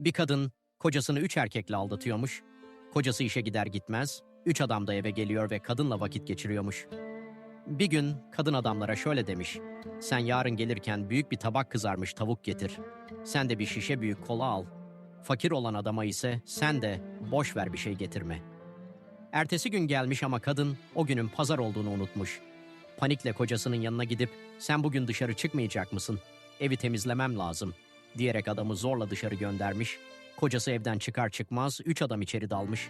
Bir kadın kocasını üç erkekle aldatıyormuş. Kocası işe gider gitmez, üç adam da eve geliyor ve kadınla vakit geçiriyormuş. Bir gün kadın adamlara şöyle demiş. Sen yarın gelirken büyük bir tabak kızarmış tavuk getir. Sen de bir şişe büyük kola al. Fakir olan adama ise sen de boş ver bir şey getirme. Ertesi gün gelmiş ama kadın o günün pazar olduğunu unutmuş. Panikle kocasının yanına gidip sen bugün dışarı çıkmayacak mısın? Evi temizlemem lazım diyerek adamı zorla dışarı göndermiş. Kocası evden çıkar çıkmaz üç adam içeri dalmış.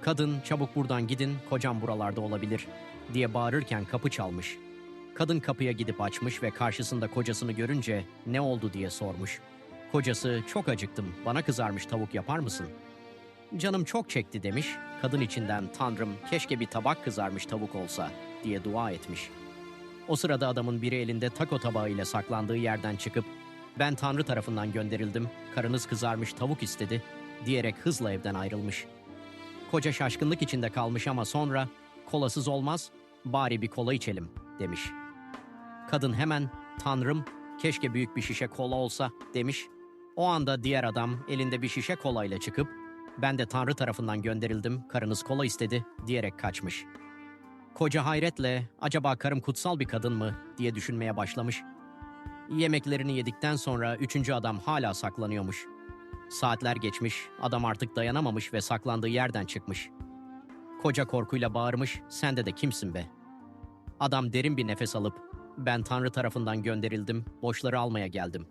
Kadın çabuk buradan gidin kocam buralarda olabilir diye bağırırken kapı çalmış. Kadın kapıya gidip açmış ve karşısında kocasını görünce ne oldu diye sormuş. Kocası çok acıktım bana kızarmış tavuk yapar mısın? Canım çok çekti demiş. Kadın içinden Tanrım keşke bir tabak kızarmış tavuk olsa diye dua etmiş. O sırada adamın biri elinde taco tabağı ile saklandığı yerden çıkıp ben Tanrı tarafından gönderildim, karınız kızarmış tavuk istedi diyerek hızla evden ayrılmış. Koca şaşkınlık içinde kalmış ama sonra kolasız olmaz, bari bir kola içelim demiş. Kadın hemen Tanrım keşke büyük bir şişe kola olsa demiş. O anda diğer adam elinde bir şişe kolayla çıkıp ben de Tanrı tarafından gönderildim, karınız kola istedi diyerek kaçmış. Koca hayretle acaba karım kutsal bir kadın mı diye düşünmeye başlamış. Yemeklerini yedikten sonra üçüncü adam hala saklanıyormuş. Saatler geçmiş, adam artık dayanamamış ve saklandığı yerden çıkmış. Koca korkuyla bağırmış, sende de kimsin be? Adam derin bir nefes alıp, ben Tanrı tarafından gönderildim, boşları almaya geldim